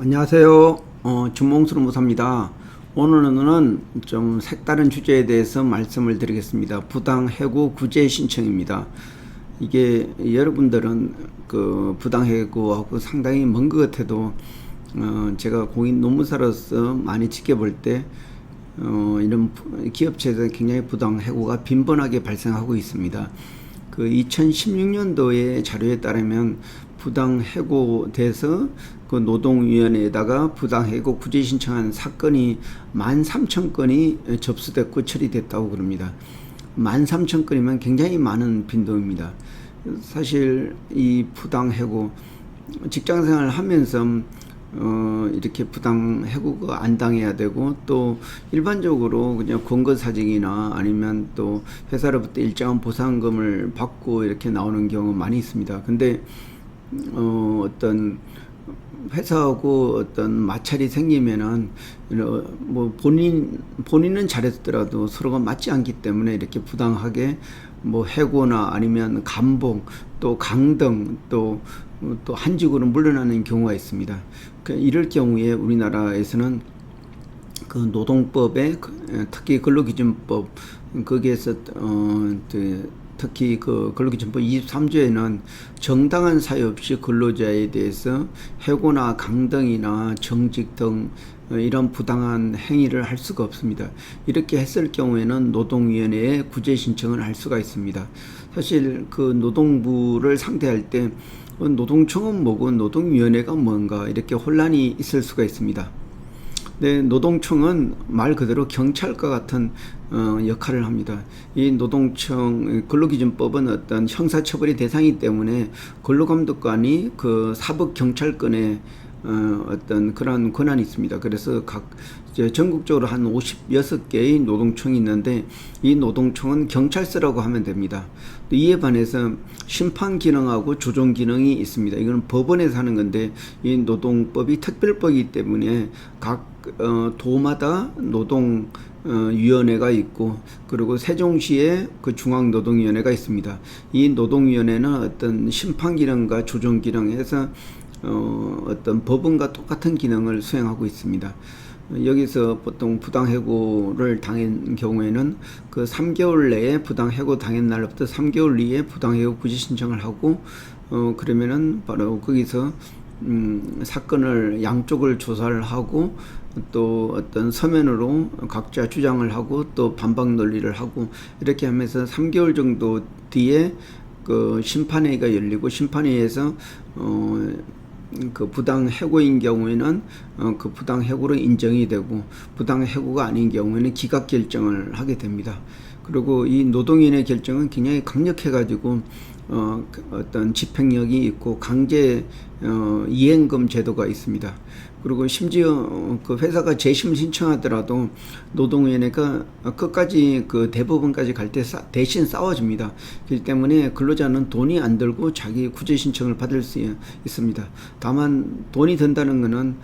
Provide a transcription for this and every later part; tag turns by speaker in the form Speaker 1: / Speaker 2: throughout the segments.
Speaker 1: 안녕하세요. 어, 준몽수로 무사입니다. 오늘은 좀 색다른 주제에 대해서 말씀을 드리겠습니다. 부당 해고 구제 신청입니다. 이게 여러분들은 그 부당 해고하고 상당히 먼 것 같아도 어, 제가 공인 노무사로서 많이 지켜볼 때 어, 이런 부- 기업체에서 굉장히 부당 해고가 빈번하게 발생하고 있습니다. 그 2016년도의 자료에 따르면 부당 해고돼서 그 노동위원회에다가 부당 해고 구제 신청한 사건이 13,000건이 접수됐고 처리됐다고 그럽니다. 13,000건이면 굉장히 많은 빈도입니다. 사실 이 부당 해고 직장 생활을 하면서 어, 이렇게 부당 해고가 안 당해야 되고 또 일반적으로 그냥 권고사직이나 아니면 또 회사로부터 일정한 보상금을 받고 이렇게 나오는 경우 많이 있습니다. 근데 어, 어떤 회사하고 어떤 마찰이 생기면은 뭐 본인 본인은 잘했더라도 서로가 맞지 않기 때문에 이렇게 부당하게 뭐 해고나 아니면 감봉 또 강등 또 또 한직으로 물러나는 경우가 있습니다. 그 이럴 경우에 우리나라에서는 그 노동법에 그, 에, 특히 근로기준법 거기에서 어, 그, 특히 그 근로기준법 23조에는 정당한 사유 없이 근로자에 대해서 해고나 강등이나 정직 등 어, 이런 부당한 행위를 할 수가 없습니다. 이렇게 했을 경우에는 노동위원회에 구제 신청을 할 수가 있습니다. 사실 그 노동부를 상대할 때 어, 노동청은 뭐고 노동위원회가 뭔가 이렇게 혼란이 있을 수가 있습니다. 네, 노동청은 말 그대로 경찰과 같은 어, 역할을 합니다. 이 노동청 근로기준법은 어떤 형사처벌의 대상이기 때문에 근로감독관이 그 사법경찰권에 어, 어떤 그런 권한이 있습니다. 그래서 각 전국적으로 한 56개의 노동청이 있는데 이 노동청은 경찰서라고 하면 됩니다. 또 이에 반해서 심판 기능하고 조정 기능이 있습니다. 이건 법원에서 하는 건데 이 노동법이 특별법이기 때문에 각 어, 도마다 노동 어, 위원회가 있고 그리고 세종시에 그 중앙 노동위원회가 있습니다. 이 노동위원회는 어떤 심판 기능과 조정 기능에서 어, 어떤 법원과 똑같은 기능을 수행하고 있습니다. 여기서 보통 부당해고를 당한 경우에는 그 3개월 내에 부당해고 당한 날로부터 3개월 뒤에 부당해고 구제 신청을 하고 어 그러면은 바로 거기서 음 사건을 양쪽을 조사를 하고 또 어떤 서면으로 각자 주장을 하고 또 반박 논리를 하고 이렇게 하면서 3개월 정도 뒤에 그 심판회의가 열리고 심판회의에서 어, 그 부당 해고인 경우에는 어, 그 부당 해고로 인정이 되고 부당 해고가 아닌 경우에는 기각 결정을 하게 됩니다. 그리고 이 노동인의 결정은 굉장히 강력해가지고 어, 그 어떤 집행력이 있고 강제 어, 이행금 제도가 있습니다. 그리고 심지어 어, 그 회사가 재심 신청하더라도 노동위원회가 끝까지 그 대법원까지 갈 때 대신 싸워줍니다. 그렇기 때문에 근로자는 돈이 안 들고 자기 구제 신청을 받을 수 있습니다. 다만 돈이 든다는 것은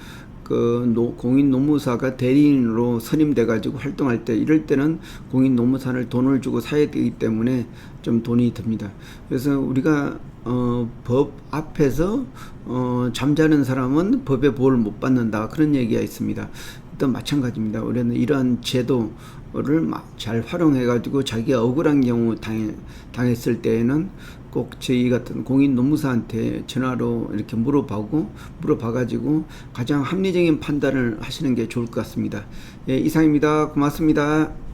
Speaker 1: 그 노, 공인 노무사가 대리인으로 선임돼 가지고 활동할 때 이럴 때는 공인 노무사를 돈을 주고 사야 되기 때문에 좀 돈이 듭니다. 그래서 우리가 어, 법 앞에서 어, 잠자는 사람은 법의 보호를 못 받는다 그런 얘기가 있습니다. 또 마찬가지입니다. 우리는 이러한 제도 를 막 잘 활용해 가지고 자기가 억울한 경우 당해, 당했을 때에는 꼭 저희 같은 공인 노무사한테 전화로 이렇게 물어보고 물어봐가지고 가장 합리적인 판단을 하시는 게 좋을 것 같습니다. 예, 이상입니다. 고맙습니다.